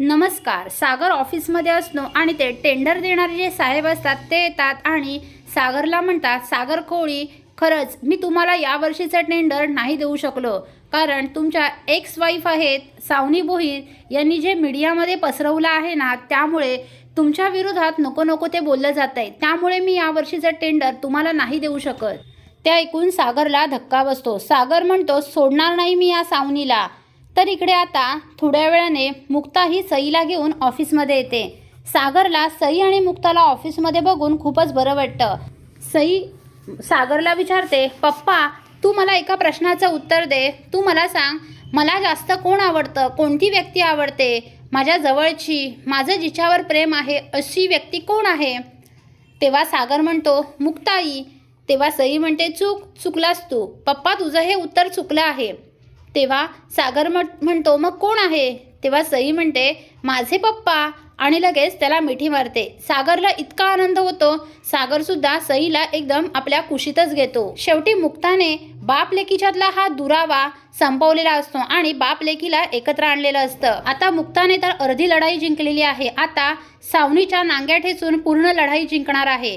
नमस्कार. सागर ऑफिसमध्ये असतो आणि ते टेंडर देणारे जे साहेब असतात ते येतात आणि सागरला म्हणतात सागर कोळी खरंच मी तुम्हाला यावर्षीचं टेंडर नाही देऊ शकलो. कारण तुमच्या एक्स वाईफ आहेत सावनी बोहीर यांनी जे मीडियामध्ये पसरवलं आहे ना त्यामुळे तुमच्या विरोधात नको नको ते बोललं जात आहे त्यामुळे मी यावर्षीचं टेंडर तुम्हाला नाही देऊ शकत. ते ऐकून सागरला धक्का बसतो. सागर म्हणतो सोडणार नाही मी या सावनीला. तर इकडे आता थोड्या वेळाने मुक्ता ही सईला घेऊन ऑफिसमध्ये येते. सागरला सई आणि मुक्ताला ऑफिसमध्ये बघून खूपच बरं वाटतं. सई सागरला विचारते पप्पा तू मला एका प्रश्नाचं उत्तर दे. तू मला सांग मला जास्त कोण आवडतं? कोणती व्यक्ती आवडते? माझ्या जवळची माझं जिच्यावर प्रेम आहे अशी व्यक्ती कोण आहे? तेव्हा सागर म्हणतो मुक्ताई. तेव्हा सई म्हणते चूक चुकलास तू. पप्पा तुझं हे उत्तर चुकलं आहे. तेव्हा सागर म्हणतो मग कोण आहे? तेव्हा सई म्हणते माझे पप्पा. आणि लगेच त्याला मिठी मारते. सागरला इतका आनंद होतो सागरसुद्धा सईला एकदम आपल्या कुशीतच घेतो. शेवटी मुक्ताने बाप लेकीच्यातला हा दुरावा संपवलेला असतो आणि बाप लेकीला एकत्र आणलेलं असतं. आता मुक्ताने तर अर्धी लढाई जिंकलेली आहे. आता सावनीच्या नांग्या ठेचून पूर्ण लढाई जिंकणार आहे.